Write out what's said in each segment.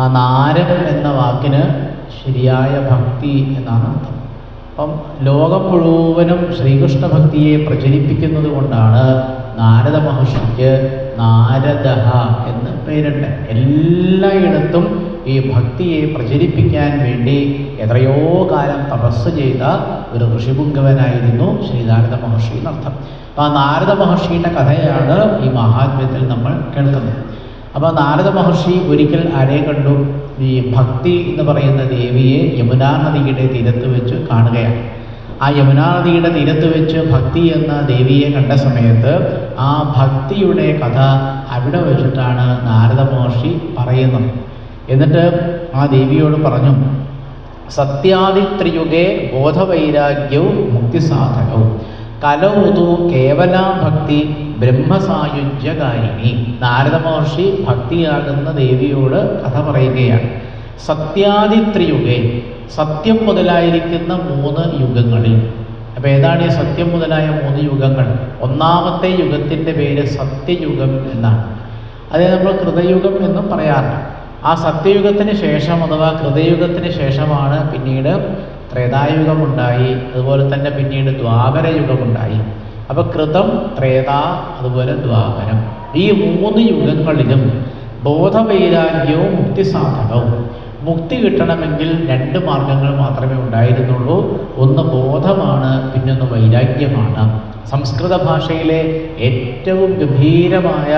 ആ നാരം എന്ന വാക്കിന് ശരിയായ ഭക്തി എന്നാണ് അർത്ഥം. അപ്പം ലോകം മുഴുവനും ശ്രീകൃഷ്ണ ഭക്തിയെ പ്രചരിപ്പിക്കുന്നത് കൊണ്ടാണ് നാരദ മഹർഷിക്ക് നാരദ എന്ന് പേരുണ്ട് എല്ലായിടത്തും ഈ ഭക്തിയെ പ്രചരിപ്പിക്കാൻ വേണ്ടി എത്രയോ കാലം തപസ് ചെയ്ത ഒരു ഋഷിപുങ്കവനായിരുന്നു ശ്രീ നാരദ മഹർഷി എന്നർത്ഥം. അപ്പം ആ നാരദ മഹർഷിയുടെ കഥയാണ് ഈ മഹാത്മ്യത്തിൽ നമ്മൾ കേൾക്കുന്നത്. അപ്പോൾ നാരദ മഹർഷി ഒരിക്കൽ ആരെ കണ്ടു. ഈ ഭക്തി എന്ന് പറയുന്ന ദേവിയെ യമുനാ നദിയുടെ തീരത്ത് വെച്ച് കാണുകയാണ്. ആ യമുനാ നദിയുടെ തീരത്ത് വെച്ച് ഭക്തി എന്ന ദേവിയെ കണ്ട സമയത്ത് ആ ഭക്തിയുടെ കഥ അവിടെ വെച്ചിട്ടാണ് നാരദ മഹർഷി പറയുന്നത്. എന്നിട്ട് ആ ദേവിയോട് പറഞ്ഞു സത്യാദിത്രിയുഗേ ബോധവൈരാഗ്യവും മുക്തിസാധകവും കലൗതു കേവല ഭക്തി ബ്രഹ്മസായുജ്യകാരിണി. നാരദ മഹർഷി ഭക്തിയാകുന്ന ദേവിയോട് കഥ പറയുകയാണ്. സത്യാദിത്രിയുഗേ സത്യം മുതലായിരിക്കുന്ന മൂന്ന് യുഗങ്ങളിൽ. അപ്പോൾ ഏതാണ് ഈ സത്യം മുതലായ മൂന്ന് യുഗങ്ങൾ? ഒന്നാമത്തെ യുഗത്തിന്റെ പേര് സത്യയുഗം എന്നാണ്. അതേ നമ്മൾ കൃതയുഗം എന്നും പറയാറുണ്ട്. ആ സത്യയുഗത്തിന് ശേഷം അഥവാ കൃതയുഗത്തിന് ശേഷമാണ് പിന്നീട് ത്രേതായുഗമുണ്ടായി അതുപോലെ തന്നെ പിന്നീട് ദ്വാപര യുഗമുണ്ടായി അപ്പോൾ കൃതം ത്രേത അതുപോലെ ദ്വാപരം. ഈ മൂന്ന് യുഗങ്ങളിലും ബോധവൈരാഗ്യവും മുക്തിസാധകവും മുക്തി കിട്ടണമെങ്കിൽ രണ്ട് മാർഗങ്ങൾ മാത്രമേ ഉണ്ടായിരുന്നുള്ളൂ. ഒന്ന് ബോധമാണ് പിന്നൊന്ന് വൈരാഗ്യമാണ്. സംസ്കൃത ഭാഷയിലെ ഏറ്റവും ഗംഭീരമായ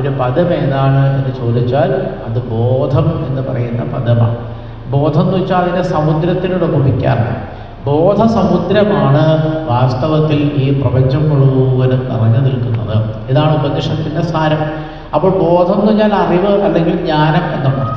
ഒരു പദം ഏതാണ് എന്ന് ചോദിച്ചാൽ അത് ബോധം എന്ന് പറയുന്ന പദമാണ്. ബോധം എന്ന് വെച്ചാൽ അതിനെ സമുദ്രത്തിനോട് ഉപമിക്കാറുണ്ട് ബോധസമുദ്രമാണ് വാസ്തവത്തിൽ ഈ പ്രപഞ്ചം മുഴുവനും നിറഞ്ഞു നിൽക്കുന്നത്. ഇതാണ് ഉപനിഷത്തിന്റെ സാരം. അപ്പോൾ ബോധം എന്ന് പറഞ്ഞാൽ അറിവ് അല്ലെങ്കിൽ ജ്ഞാനം എന്നുള്ളത്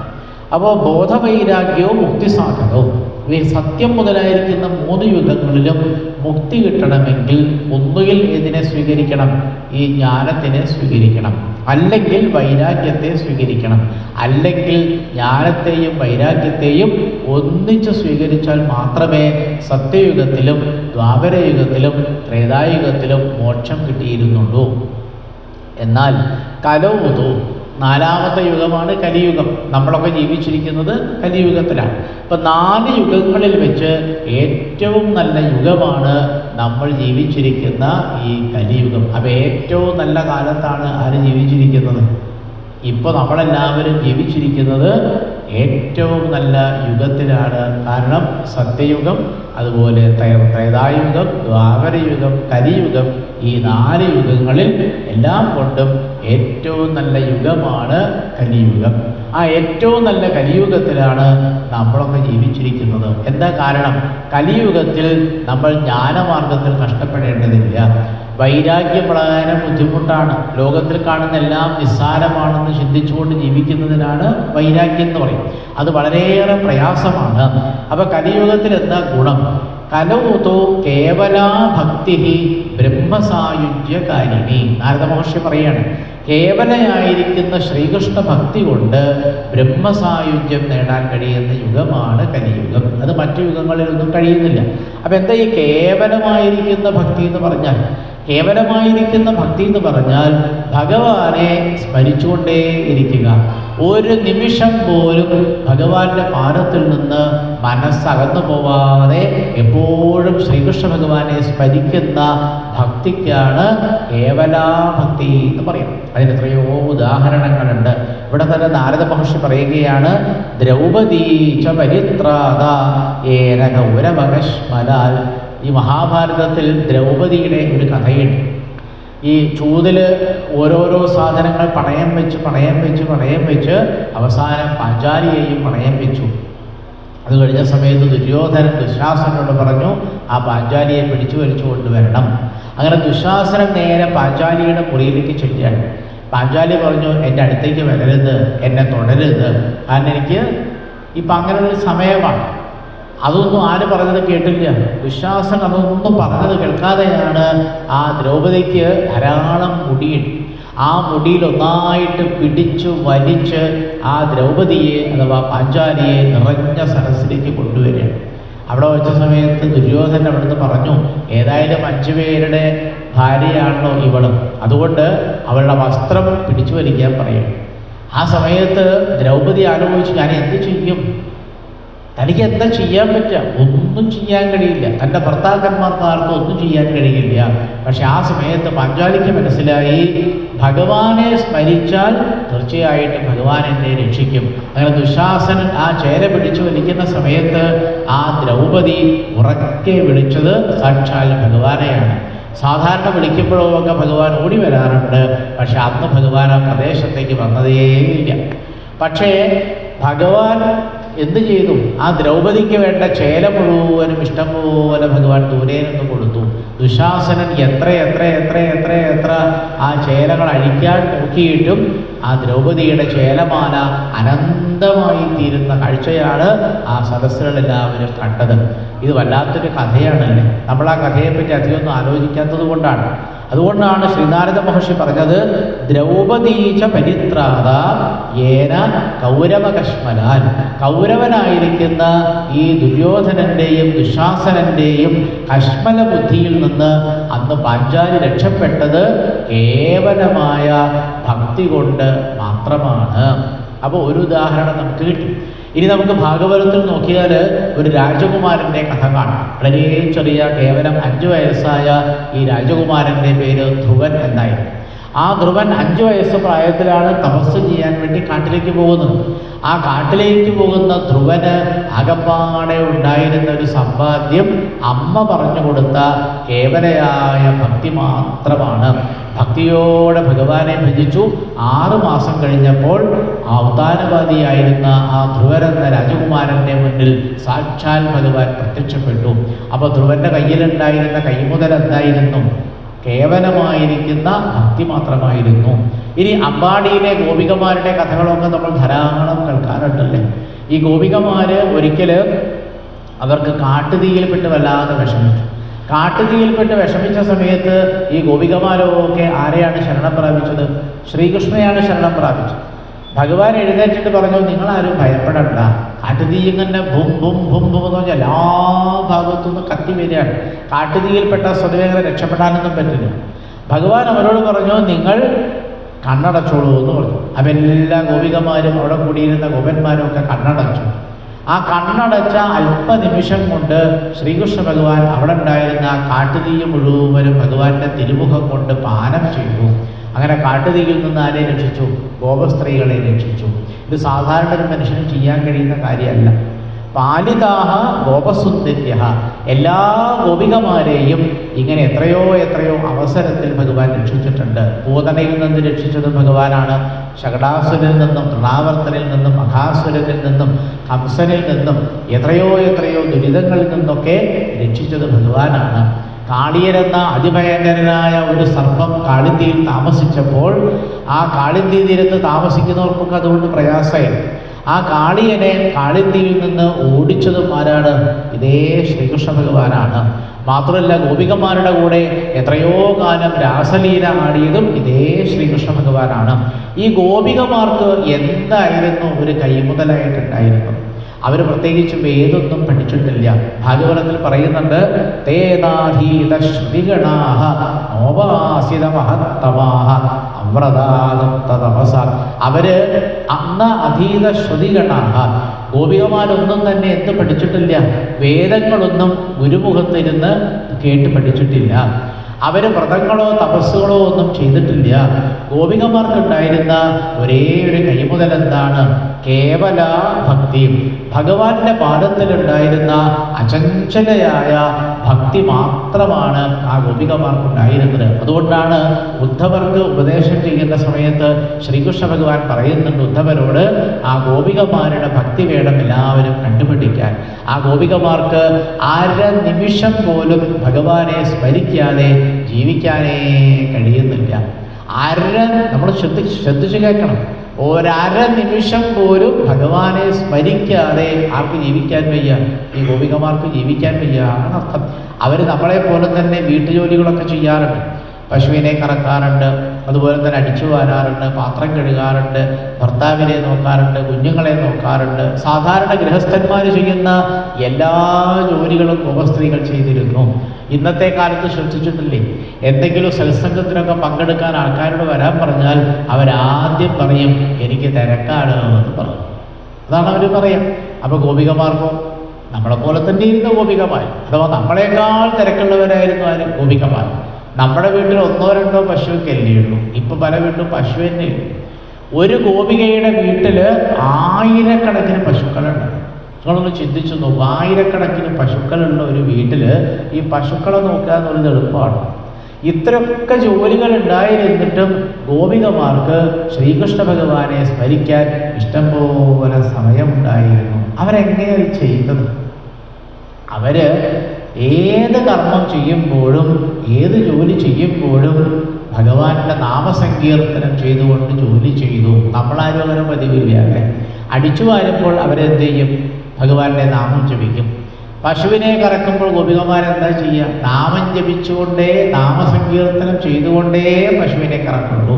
അപ്പോൾ ബോധവൈരാഗ്യവും മുക്തിസാധകവും ഈ സത്യം മുതലായിരിക്കുന്ന മൂന്ന് യുഗങ്ങളിലും മുക്തി കിട്ടണമെങ്കിൽ ഒന്നുകിൽ ഇതിനെ സ്വീകരിക്കണം ഈ ജ്ഞാനത്തിനെ സ്വീകരിക്കണം അല്ലെങ്കിൽ വൈരാഗ്യത്തെ സ്വീകരിക്കണം. അല്ലെങ്കിൽ ജ്ഞാനത്തെയും വൈരാഗ്യത്തെയും ഒന്നിച്ച് സ്വീകരിച്ചാൽ മാത്രമേ സത്യയുഗത്തിലും ദ്വാപരയുഗത്തിലും ത്രേതായുഗത്തിലും മോക്ഷം കിട്ടിയിരുന്നുള്ളൂ. എന്നാൽ കലൗതു നാലാമത്തെ യുഗമാണ് കലിയുഗം. നമ്മളൊക്കെ ജീവിച്ചിരിക്കുന്നത് കലിയുഗത്തിലാണ്. അപ്പം നാല് യുഗങ്ങളിൽ വെച്ച് ഏറ്റവും നല്ല യുഗമാണ് നമ്മൾ ജീവിച്ചിരിക്കുന്ന ഈ കലിയുഗം. അപ്പം ഏറ്റവും നല്ല കാലത്താണ് ആര് ജീവിച്ചിരിക്കുന്നത്? ഇപ്പോൾ നമ്മളെല്ലാവരും ജീവിച്ചിരിക്കുന്നത് ഏറ്റവും നല്ല യുഗത്തിലാണ്. കാരണം സത്യയുഗം അതുപോലെ ത്രേ- ത്രേതായുഗം ദ്വാപരയുഗം കലിയുഗം ഈ നാല് യുഗങ്ങളിൽ എല്ലാം കൊണ്ടും ഏറ്റവും നല്ല യുഗമാണ് കലിയുഗം. ആ ഏറ്റവും നല്ല കലിയുഗത്തിലാണ് നമ്മളൊക്കെ ജീവിച്ചിരിക്കുന്നത്. എന്താ കാരണം? കലിയുഗത്തിൽ നമ്മൾ ജ്ഞാനമാർഗത്തിൽ കഷ്ടപ്പെടേണ്ടതില്ല. വൈരാഗ്യം വളരെ ബുദ്ധിമുട്ടാണ്. ലോകത്തിൽ കാണുന്ന എല്ലാം നിസ്സാരമാണെന്ന് ചിന്തിച്ചുകൊണ്ട് ജീവിക്കുന്നതിനാണ് വൈരാഗ്യം എന്ന് പറയും. അത് വളരെയേറെ പ്രയാസമാണ്. അപ്പൊ കലിയുഗത്തിൽ എന്താ ഗുണം? കലൗതോ കേവലാ ഭക്തി ബ്രഹ്മസായുജ്യകാരിണി. നാരദ മഹർഷി പറയാണ് കേവലയായിരിക്കുന്ന ശ്രീകൃഷ്ണ ഭക്തി കൊണ്ട് ബ്രഹ്മസായുജ്യം നേടാൻ കഴിയുന്ന യുഗമാണ് കലിയുഗം. അത് മറ്റു യുഗങ്ങളിലൊന്നും കഴിയുന്നില്ല. അപ്പം എന്താ ഈ കേവലമായിരിക്കുന്ന ഭക്തി എന്ന് പറഞ്ഞാൽ? കേവലമായിരിക്കുന്ന ഭക്തി എന്ന് പറഞ്ഞാൽ ഭഗവാനെ സ്മരിച്ചുകൊണ്ടേ ഇരിക്കുക ഒരു നിമിഷം പോലും ഭഗവാന്റെ പാദത്തിൽ നിന്ന് മനസ്സകന്നു പോവാതെ എപ്പോഴും ശ്രീകൃഷ്ണ ഭഗവാനെ സ്മരിക്കുന്ന ഭക്തിക്കാണ് കേവലാഭക്തി എന്ന് പറയുന്നത്. അതിന് എത്രയോ ഉദാഹരണങ്ങളുണ്ട്. ഇവിടെ തന്നെ നാരദ മഹർഷി പറയുകയാണ് ദ്രൗപദീ ച ഈ മഹാഭാരതത്തിൽ ദ്രൗപദിയുടെ ഒരു കഥയുണ്ട്. ഈ ചൂതിൽ ഓരോരോ സാധനങ്ങൾ പണയം വെച്ച് പണയം വെച്ച് പണയം വെച്ച് അവസാനം പാഞ്ചാലിയെയും പണയം വെച്ചു. അത് കഴിഞ്ഞ സമയത്ത് ദുര്യോധനൻ ദുശാസനോട് പറഞ്ഞു ആ പാഞ്ചാലിയെ പിടിച്ചു വലിച്ചു കൊണ്ടുവരണം. അങ്ങനെ ദുശാസനൻ നേരെ പാഞ്ചാലിയുടെ മുറിയിലേക്ക് ചെല്ലുകയാണ്. പാഞ്ചാലി പറഞ്ഞു എന്റെ അടുത്തേക്ക് വരരുത് എന്നെ തുടരുത്. കാരണം എനിക്ക് ഇപ്പം അങ്ങനെ ഒരു സമയമാണ്. അതൊന്നും ആര് പറഞ്ഞത് കേട്ടില്ല. ദുശാസൻ അതൊന്നും പറഞ്ഞത് കേൾക്കാതെയാണ് ആ ദ്രൗപദിക്ക് ധാരാളം മുടിയിട്ട് ആ മുടിയിൽ ഒന്നായിട്ട് പിടിച്ചു വലിച്ച് ആ ദ്രൗപദിയെ അഥവാ പാഞ്ചാലിയെ നിറഞ്ഞ സരസിലേക്ക് കൊണ്ടുവരികയാണ്. അവിടെ വെച്ച സമയത്ത് ദുര്യോധനൻ അവിടുന്ന് പറഞ്ഞു ഏതായാലും അഞ്ചു പേരുടെ ഭാര്യയാണല്ലോ ഇവളും. അതുകൊണ്ട് അവളുടെ വസ്ത്രം പിടിച്ചു വലിക്കാൻ പറയും. ആ സമയത്ത് ദ്രൗപദി ആലോചിച്ചു ഞാൻ എന്ത് ചെയ്യും? തനിക്ക് എന്താ ചെയ്യാൻ പറ്റുക? ഒന്നും ചെയ്യാൻ കഴിയില്ല. തന്റെ ഭർത്താക്കന്മാർക്ക് ഒന്നും ചെയ്യാൻ കഴിയില്ല. പക്ഷെ ആ സമയത്ത് പഞ്ചാലിക്ക് മനസ്സിലായി ഭഗവാനെ സ്മരിച്ചാൽ തീർച്ചയായിട്ടും ഭഗവാൻ എന്നെ രക്ഷിക്കും. അങ്ങനെ ദുശാസനൻ ആ ചേര പിടിച്ചു വലിക്കുന്ന സമയത്ത് ആ ദ്രൗപദി ഉറക്കെ വിളിച്ചത് സാക്ഷാൽ ഭഗവാനെയാണ്. സാധാരണ വിളിക്കുമ്പോഴോ ഒക്കെ ഭഗവാൻ ഓടി വരാറുണ്ട്. പക്ഷെ അന്ന് ഭഗവാൻ ആ പ്രദേശത്തേക്ക് വന്നതേയില്ല. പക്ഷേ ഭഗവാൻ എന്ത് ചെയ്തു? ആ ദ്രൗപദിക്ക് വേണ്ട ചേല മുഴുവനും ഇഷ്ടം പോലെ ഭഗവാൻ ദൂരെ നിന്ന് കൊടുത്തു. ദുശാസനൻ എത്ര എത്ര എത്ര എത്ര എത്ര ആ ചേലകൾ അഴിക്കാൻ നോക്കിയിട്ടും ആ ദ്രൗപദിയുടെ ചേലമാല അനന്തമായി തീരുന്ന കാഴ്ചയാണ് ആ സദസ്സുകളെല്ലാവരും കണ്ടത്. ഇത് വല്ലാത്തൊരു കഥയാണല്ലേ നമ്മൾ ആ കഥയെപ്പറ്റി അധികമൊന്നും ആലോചിക്കാത്തത് കൊണ്ടാണ്. അതുകൊണ്ടാണ് ശ്രീനാരദ മഹർഷി പറഞ്ഞത് ദ്രൗപദീച പരിത്രാത ഏന കൗരവകശ്മലാൽ കൗരവനായിരിക്കുന്ന ഈ ദുര്യോധനന്റെയും ദുശാസനന്റെയും കശ്മല ബുദ്ധിയിൽ നിന്ന് അന്ന് പാഞ്ചാലി രക്ഷപ്പെട്ടത് കേവലമായ ഭക്തി കൊണ്ട് മാത്രമാണ്. അപ്പോൾ ഒരു ഉദാഹരണം നമുക്ക് കിട്ടി. ഇനി നമുക്ക് ഭാഗവതത്തിൽ നോക്കിയാൽ ഒരു രാജകുമാരന്റെ കഥ കാണാം. വളരെ ചെറിയ കേവലം അഞ്ച് വയസ്സായ ഈ രാജകുമാരന്റെ പേര് ധ്രുവൻ എന്നായിരുന്നു. ആ ധ്രുവൻ അഞ്ച് വയസ്സ് പ്രായത്തിലാണ് തപസ് ചെയ്യാൻ വേണ്ടി കാട്ടിലേക്ക് പോകുന്നത്. ആ കാട്ടിലേക്ക് പോകുന്ന ധ്രുവന് അകപ്പാടെ ഉണ്ടായിരുന്ന ഒരു സമ്പാദ്യം അമ്മ പറഞ്ഞു കൊടുത്ത കേവലയായ ഭക്തി മാത്രമാണ്. ഭക്തിയോടെ ഭഗവാനെ ഭജിച്ചു. ആറു മാസം കഴിഞ്ഞപ്പോൾ അവതാരവാദിയായിരുന്ന ആ ധ്രുവരെന്ന രാജകുമാരന്റെ മുന്നിൽ സാക്ഷാൽ ഭഗവാൻ പ്രത്യക്ഷപ്പെട്ടു. അപ്പോൾ ധ്രുവന്റെ കയ്യിലുണ്ടായിരുന്ന കൈമുതൽ എന്തായിരുന്നു? കേവലമായിരിക്കുന്ന ഭക്തി മാത്രമായിരുന്നു. ഇനി അമ്പാടിയിലെ ഗോപികമാരുടെ കഥകളൊക്കെ നമ്മൾ ധാരാളം കേൾക്കാറുണ്ടല്ലേ? ഈ ഗോപികമാര് ഒരിക്കൽ അവർക്ക് കാട്ടുതീയിൽപ്പെട്ട് വല്ലാതെ വിഷമിച്ചു. കാട്ടുതീയിൽപ്പെട്ട് വിഷമിച്ച സമയത്ത് ഈ ഗോപികമാരൊക്കെ ആരെയാണ് ശരണം പ്രാപിച്ചത്? ശ്രീകൃഷ്ണയാണ് ശരണം പ്രാപിച്ചത്. ഭഗവാൻ എഴുന്നേറ്റിട്ട് പറഞ്ഞു നിങ്ങളാരും ഭയപ്പെടണ്ട. കാട്ടുതീ ഇങ്ങനെ ഭും ഭും ഭും ഭും എന്ന് പറഞ്ഞാൽ എല്ലാ ഭാഗത്തു നിന്ന് കത്തി വരികയാണ് കാട്ടുതീയിൽപ്പെട്ട സ്വതവേഗം രക്ഷപ്പെടാനൊന്നും പറ്റില്ല. ഭഗവാൻ അവരോട് പറഞ്ഞു നിങ്ങൾ കണ്ണടച്ചോളൂ എന്ന് പറഞ്ഞു. അവരെല്ലാ ഗോപികമാരും അവിടെ കൂടിയിരുന്ന ഗോപന്മാരും ഒക്കെ കണ്ണടച്ചു. ആ കണ്ണടച്ച അല്പനിമിഷം കൊണ്ട് ശ്രീകൃഷ്ണ ഭഗവാൻ അവിടെ ഉണ്ടായിരുന്ന കാട്ടുതീ മുഴുവനും ഭഗവാന്റെ തിരുമുഖം കൊണ്ട് പാനം ചെയ്തു. അങ്ങനെ കാട്ടുതീയിൽ നിന്ന് ആരെ രക്ഷിച്ചു? ഗോപസ്ത്രീകളെ രക്ഷിച്ചു. ഇത് സാധാരണ ഒരു മനുഷ്യന് ചെയ്യാൻ കഴിയുന്ന കാര്യമല്ല. പാലിതാഹ ഗോപസുന്ദര്യ എല്ലാ ഗോപികമാരെയും ഇങ്ങനെ എത്രയോ എത്രയോ അവസരത്തിൽ ഭഗവാൻ രക്ഷിച്ചിട്ടുണ്ട്. പൂതനയിൽ നിന്ന് രക്ഷിച്ചത് ഭഗവാനാണ്. ശകടാസുരനിൽ നിന്നും തൃണാവർത്തനിൽ നിന്നും മഹാസുരനിൽ നിന്നും ഹംസനിൽ നിന്നും എത്രയോ എത്രയോ ദുരിതങ്ങളിൽ നിന്നൊക്കെ രക്ഷിച്ചത് ഭഗവാനാണ്. കാളിയരെന്ന അതിഭയങ്കരനായ ഒരു സർപ്പം കാളിന്തിയിൽ താമസിച്ചപ്പോൾ ആ കാളിന്തി തീരത്ത് താമസിക്കുന്നവർക്കൊക്കെ അതുകൊണ്ട് പ്രയാസമായിരുന്നു ആ കാളിയനെ കാളിന്തിയിൽ നിന്ന് ഓടിച്ചതും ആരാണ്? ഇതേ ശ്രീകൃഷ്ണ ഭഗവാനാണ് മാത്രമല്ല ഗോപികന്മാരുടെ കൂടെ എത്രയോ കാലം രാസലീല ആടിയതും ഇതേ ശ്രീകൃഷ്ണ ഭഗവാനാണ് ഈ ഗോപികമാർക്ക് എന്തായിരുന്നു ഒരു കൈമുതലായിട്ടുണ്ടായിരുന്നത്? അവർ പ്രത്യേകിച്ച് വേദൊന്നും പഠിച്ചിട്ടില്ല. ഭാഗവതത്തിൽ പറയുന്നുണ്ട് അവർ അന്ന അധീത ശ്രുതിഗണാഹ ഗോപികമാരൊന്നും തന്നെ എന്ത് പഠിച്ചിട്ടില്ല? വേദങ്ങളൊന്നും ഗുരുമുഖത്തിരുന്ന് കേട്ട് പഠിച്ചിട്ടില്ല. അവർ വ്രതങ്ങളോ തപസ്സുകളോ ഒന്നും ചെയ്തിട്ടില്ല. ഗോപികമാർക്കുണ്ടായിരുന്ന ഒരേ ഒരു കൈമുതൽ എന്താണ് കേവല ഭക്തി ഭഗവാന്റെ പാദത്തിലുണ്ടായിരുന്ന അചഞ്ചലയായ ഭക്തി മാത്രമാണ് ആ ഗോപികമാർക്കുണ്ടായിരുന്നത്. അതുകൊണ്ടാണ് ഉദ്ധവർക്ക് ഉപദേശം ചെയ്യുന്ന സമയത്ത് ശ്രീകൃഷ്ണ ഭഗവാൻ പറയുന്നുണ്ട് ഉദ്ധവരോട് ആ ഗോപികമാരുടെ ഭക്തി വേണം എല്ലാവരും കണ്ടുപിടിക്കാൻ. ആ ഗോപികമാർക്ക് അര നിമിഷം പോലും ഭഗവാനെ സ്മരിക്കാതെ ജീവിക്കാനേ കഴിയുന്നില്ല. അര നമ്മൾ ശ്രദ്ധി ശ്രദ്ധിച്ചു കേൾക്കണം. ഒരര നിമിഷം പോലും ഭഗവാനെ സ്മരിക്കാതെ ആർക്ക് ജീവിക്കാൻ വയ്യ? ഈ ഗോപികമാർക്ക് ജീവിക്കാൻ വയ്യ ആണ് അർത്ഥം അവർ നമ്മളെ പോലെ തന്നെ വീട്ടുജോലികളൊക്കെ ചെയ്യാറുണ്ട്. പശുവിനെ കറക്കാറുണ്ട് അതുപോലെ തന്നെ അടിച്ചു വാരാറുണ്ട് പാത്രം കഴുകാറുണ്ട് ഭർത്താവിനെ നോക്കാറുണ്ട് കുഞ്ഞുങ്ങളെ നോക്കാറുണ്ട്. സാധാരണ ഗൃഹസ്ഥന്മാർ ചെയ്യുന്ന എല്ലാ ജോലികളും ഗോപസ്ത്രീകൾ ചെയ്തിരുന്നു. ഇന്നത്തെ കാലത്ത് ശ്രദ്ധിച്ചിട്ടില്ലേ? എന്തെങ്കിലും സത്സംഗത്തിനൊക്കെ പങ്കെടുക്കാൻ ആൾക്കാരോട് വരാൻ പറഞ്ഞാൽ അവരാദ്യം പറയും എനിക്ക് തിരക്കാണ് എന്ന് പറയും. അതാണ് അവർ പറയാം. അപ്പോൾ ഗോപികമാർക്കോ നമ്മളെ പോലെ തന്നെ ഇരുന്ന ഗോപികമാർ അഥവാ നമ്മളെക്കാൾ തിരക്കുള്ളവരായിരുന്നു ആരും? ഗോപികമാർ നമ്മുടെ വീട്ടിൽ ഒന്നോ രണ്ടോ പശുവൊക്കെ അല്ലേ ഉള്ളൂ. ഇപ്പം പല വീട്ടിലും പശു തന്നെ ഉള്ളൂ ഒരു ഗോപികയുടെ വീട്ടിൽ ആയിരക്കണക്കിന് പശുക്കളുണ്ട്. നിങ്ങളൊന്ന് ചിന്തിച്ചു നോക്കും. ആയിരക്കണക്കിന് പശുക്കളുള്ള ഒരു വീട്ടിൽ ഈ പശുക്കളെ നോക്കുക എന്നുള്ളത് എളുപ്പമാണ്. ഇത്രയൊക്കെ ജോലികൾ ഉണ്ടായിരുന്നിട്ടും ഗോപികമാർക്ക് ശ്രീകൃഷ്ണ ഭഗവാനെ സ്മരിക്കാൻ ഇഷ്ടംപോലെ സമയമുണ്ടായിരുന്നു. അവരെങ്ങനെയാണ് ചെയ്തത്? അവർ ഏത് കർമ്മം ചെയ്യുമ്പോഴും ഏത് ജോലി ചെയ്യുമ്പോഴും ഭഗവാന്റെ നാമസങ്കീർത്തനം ചെയ്തുകൊണ്ട് ജോലി ചെയ്തു. നമ്മളാരും അങ്ങനെ പതിവില്ല. അല്ലേ? അടിച്ചു വാരുമ്പോൾ അവരെന്ത് ചെയ്യും? ഭഗവാന്റെ നാമം ജപിക്കും. പശുവിനെ കറക്കുമ്പോൾ ഗോപികമാരെന്താ ചെയ്യുക നാമം ജപിച്ചുകൊണ്ടേ നാമസങ്കീർത്തനം ചെയ്തുകൊണ്ടേ പശുവിനെ കറക്കുള്ളൂ.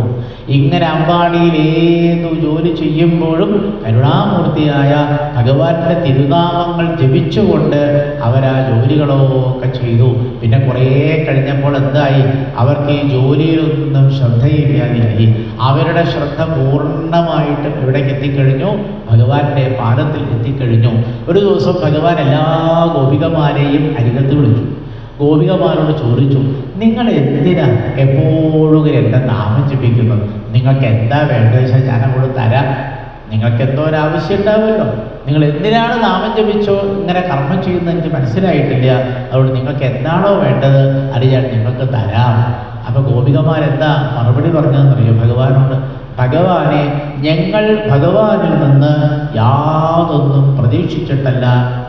ഇങ്ങനെ അമ്പാടിയിൽ ഏതു ജോലി ചെയ്യുമ്പോഴും കരുണാമൂർത്തിയായ ഭഗവാന്റെ തിരുനാമങ്ങൾ ജപിച്ചുകൊണ്ട് അവരാ ജോലികളൊക്കെ ചെയ്തു. പിന്നെ കുറേ കഴിഞ്ഞപ്പോൾ എന്തായി? അവർക്ക് ഈ ജോലിയിലൊന്നും ശ്രദ്ധയില്ലാതെയായി അവരുടെ ശ്രദ്ധ പൂർണമായിട്ട് എവിടേക്ക് എത്തിക്കഴിഞ്ഞു. ഭഗവാന്റെ പാദത്തിൽ എത്തിക്കഴിഞ്ഞു. ഒരു ദിവസം ഭഗവാൻ എല്ലാ ഗോപികമാരെയും അരികത്ത് വിളിച്ചു. ഗോപികമാരോട് ചോദിച്ചു നിങ്ങൾ എന്തിനാ എപ്പോഴും എന്റെ നാമം ജപിക്കുന്നത് നിങ്ങൾക്ക് എന്താ വേണ്ടത്? വെച്ചാൽ ഞാൻ അങ്ങോട്ട് തരാം. നിങ്ങൾക്ക് എന്തോ ഒരു ആവശ്യം ഉണ്ടാവുമല്ലോ. നിങ്ങൾ എന്തിനാണ് നാമം ജപിച്ചോ ഇങ്ങനെ കർമ്മം ചെയ്യുന്നത് എനിക്ക് മനസ്സിലായിട്ടില്ല. അതുകൊണ്ട് നിങ്ങൾക്ക് എന്താണോ വേണ്ടത് അത് ഞാൻ നിങ്ങൾക്ക് തരാം. അപ്പൊ ഗോപികമാരെന്താ മറുപടി പറഞ്ഞതെന്നറിയോ? ഭഗവാനോട് ഭഗവാനെ ഞങ്ങൾ ഭഗവാനിൽ നിന്ന് യാതൊന്നും പ്രതീക്ഷിച്ചിട്ടല്ല